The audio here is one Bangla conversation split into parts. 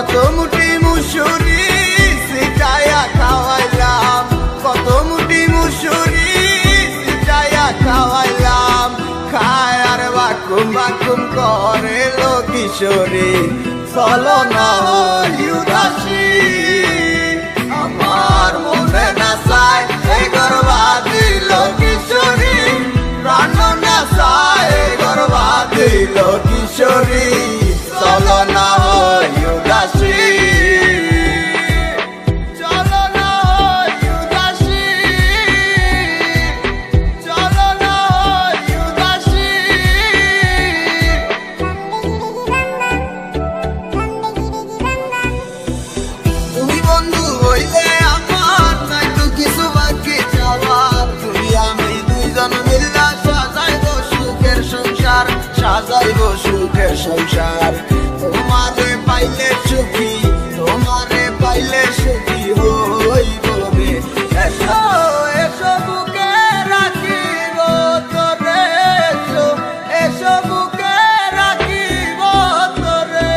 কত মুটি মুসুরি সিটায়া খাওয়াইলাম। কত মুটি মুসুরি সিটায়া খাওয়াইলাম। খায় আর বাকুম বাকুম করে লো কিশোরী চলো না ইউদাস সুখে সংসার। তোমারে পাইলে সুখী, তোমারে পাইলে সুখী হই বলে এসো এসো বুকে রাখিব তোরে, এসো এসো বুকে রাখিব তোরে।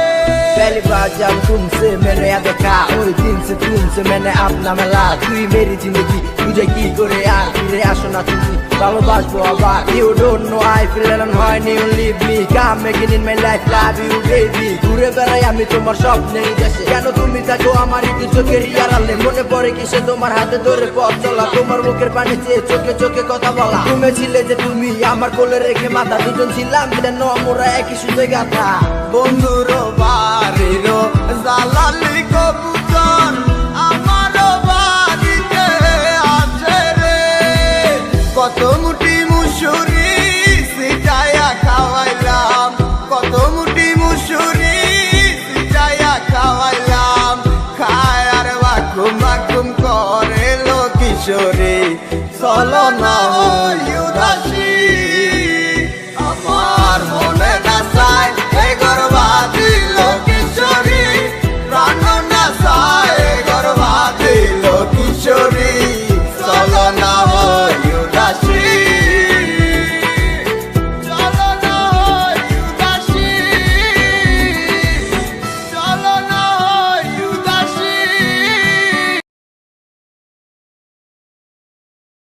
পহলি বার জান তুমসে মেরে দেখা ওই দিন। সে তুমসে मैंने अपना मिला তুই মেরি জিন্দগি তুঝে কি করে আর ফিরে আসো না তুমি ভালোবাসবো আবার you don't know I feel alone হয় নি you leave me come making in my life love you baby ঘুরে বেড়াই আমি তোমার স্বপ্নের দেশে কেন তুমি থাকো আমার একটু চোখের ইয়ারালে মনে পড়ে কিসে তোমার হাতে ধরে পথ চলা তোমার মুখের পানি চেয়ে চোখে চোখে কথা বলা তুমি ছিলে যে তুমি আমার কোলে রেখে মাথা দুজন ছিলাম যেন আমরা একই সুযোগ গাথা বন্ধুর বাড়ির জালালি কবুতর কত